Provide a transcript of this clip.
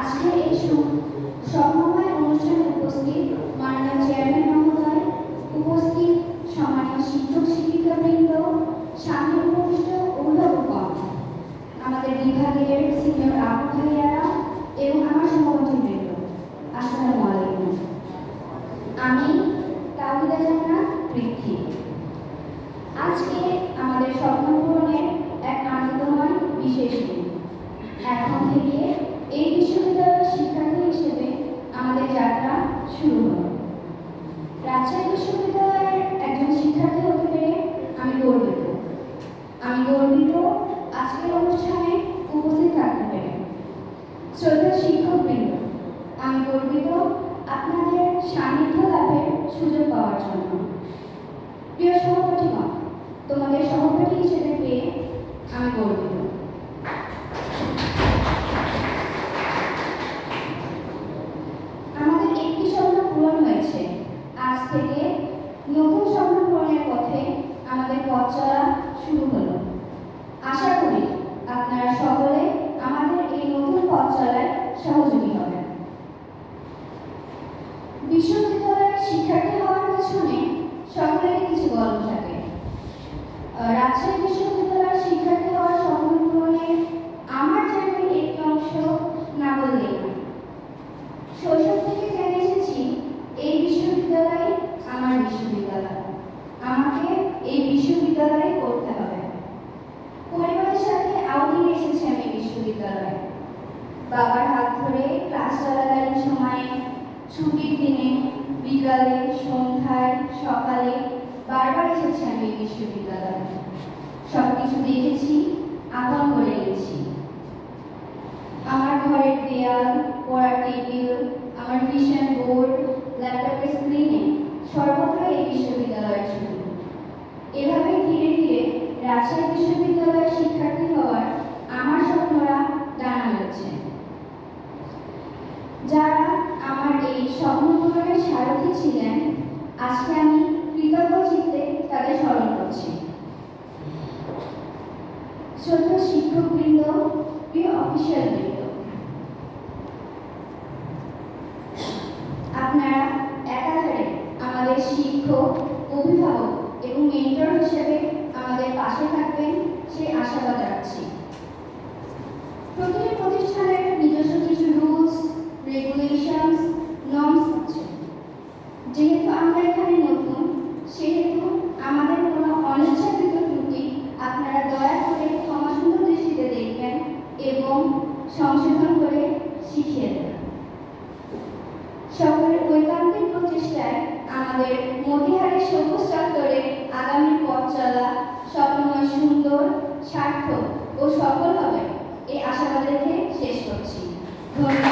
আজকে এই সু- স্বপ্নময় অনুষ্ঠানে উপস্থিত মাননীয় চেয়ারম্যান মহোদয় উপস্থিত সম্মানীয় শিক্ষক শিক্ষিকাবৃন্দ সামনে উপবিষ্ট অভিভাবকগণ আমাদের বিভাগের সিনিয়র আপু ভাইয়ারা এবং আমার সহপাঠীবৃন্দ আসসালামু আমি তাহিদা জান্নাত পৃথ্বী আজকে আমাদের স্বপ্ন পূরণের এক আনন্দময় বিশেষ দিন। এখন থেকে এই বিশ্ববিদ্যালয়ের শিক্ষার্থী হিসেবে আমাদের যাত্রা শুরু হলো রাজশাহী বিশ্ববিদ্যালয়ের একজন শিক্ষার্থী হতে পেরে আমি গর্বিত। আমি গর্বিত আজকের অনুষ্ঠানে উপস্থিত থাকতে পেরে। শ্রদ্ধা শিক্ষকবৃন্দ, আমি গর্বিত আপনাদের সান্নিধ্য লাভের সুযোগ পাওয়ার জন্য। প্রিয় সহপাঠীগণ, তোমাদের সহপাঠী হিসেবে পেয়ে আমি গর্বিত আমাদের একটি স্বপ্ন পূরণ হয়েছে আজ থেকে নতুন পূরণের পথে আমাদের পথ চলা শুরু হলো। আশা করি আপনারা সকলে আমাদের এই নতুন পথ চলায় সহযোগী হবেন। বিশ্ববিদ্যালয়ের শিক্ষার্থী হওয়ার পেছনে সকলেরই কিছু গল্প থাকে। রাজশাহী বিশ্ববিদ্যালয়ের শিক্ষার্থী হওয়ার স্বপ্ন পূরণে আমার জার্নির একটি অংশ না বললেই না শৈশব থেকে জেনে এসেছি এই বিশ্ববিদ্যালয় আমার বিশ্ববিদ্যালয় আমাকে এই বিশ্ববিদ্যালয়ে পড়তে হবে পরিবারের সাথে আউটিং এসেছি আমি বিশ্ববিদ্যালয়ে বাবার হাত ধরে ক্লাস চলাকালীন সময়ে ছুটির দিনে বিকালে, সন্ধ্যায়, সকালে বারবার এসেছি আমি বিশ্ববিদ্যালয়ে। সব কিছু দেখেছি, আপন করে আমার ঘরের দেয়াল, পড়ার টেবিল, আমার ভিশন বোর্ড, ল্যাপটপের স্ক্রিনে সর্বত্র এই বিশ্ববিদ্যালয়ের ছবি। এভাবে ধীরে ধীরে রাজশাহী বিশ্ববিদ্যালয়ের শিক্ষার্থী হওয়ার আমার ডানা মেলেছে যারা আমার এই স্বপ্ন পূরণের সারথি ছিলেন, আজকে আমি কৃতজ্ঞ চিত্তে তাদের স্মরণ করছি। শ্রদ্ধা শিক্ষকবৃন্দ, প্রিয় অফিসিয়াল বৃন্দ, আপনারা একাধারে আমাদের শিক্ষক, অভিভাবক এবং মেন্টর হিসেবে আমাদের পাশে প্রতিটি প্রতিষ্ঠানের নিজস্ব কিছু রুলস রেগুলেশনস নর্মস যেহেতু আমরা এখানে নতুন, সেহেতু আমাদের কোনো অনিচ্ছাকৃত ত্রুটি আপনারা দয়া করে ক্ষমাসুন্দর দৃষ্টিতে দেখবেন এবং সংশোধন করে শিখিয়ে দেবেন। সকলের ঐকান্তিক প্রচেষ্টায় আমাদের মতিহারের সবুজ চত্বরে আগামী পথ চলা স্বপ্নময় সুন্দর, সার্থক ও সফল por